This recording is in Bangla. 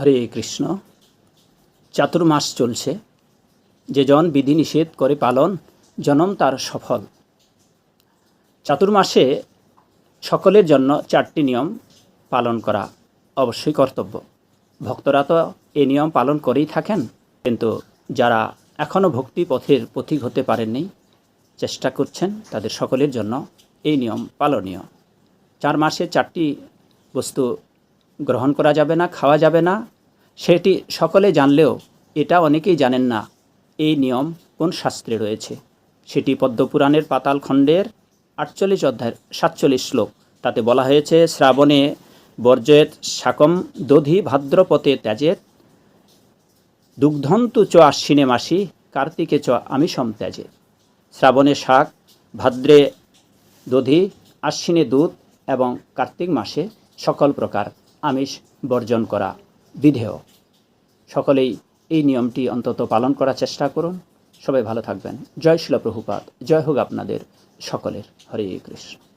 হরে কৃষ্ণ। চাতুর্মাস চলছে। যে জন বিধিনিষেধ করে পালন, জনম তার সফল। চাতুর্মাসে সকলের জন্য চারটি নিয়ম পালন করা অবশ্যই কর্তব্য। ভক্তরা তো এই নিয়ম পালন করেই থাকেন, কিন্তু যারা এখনও ভক্তি পথের পথিক হতে পারেননি, চেষ্টা করছেন তাদের সকলের জন্য এই নিয়ম পালনীয়। চার মাসে চারটি বস্তু গ্রহণ করা যাবে না, খাওয়া যাবে না। সেটি সকলে জানলেও এটা অনেকেই জানেন না, এই নিয়ম কোন শাস্ত্রে রয়েছে। সেটি পদ্মপুরাণের পাতাল খণ্ডের আটচল্লিশ অধ্যায়ের সাতচল্লিশ শ্লোক। তাতে বলা হয়েছে, শ্রাবণে বর্জয়েত শাকম দধি ভাদ্রপতে ত্যাজেত দুগ্ধন্তু চ আশ্বিনে মাসি কার্তিকে চ আমিষম ত্যাজে শ্রাবণে শাক, ভাদ্রে দধি, আশ্বিনে দুধ এবং কার্তিক মাসে সকল প্রকার আমিষ বর্জন করা বিধেয়। সকলেই এই নিয়মটি অন্তত পালন করার চেষ্টা করুন। সবাই ভালো থাকবেন। জয় শিলা প্রভুপাত জয় হোক আপনাদের সকলের। হরে কৃষ্ণ।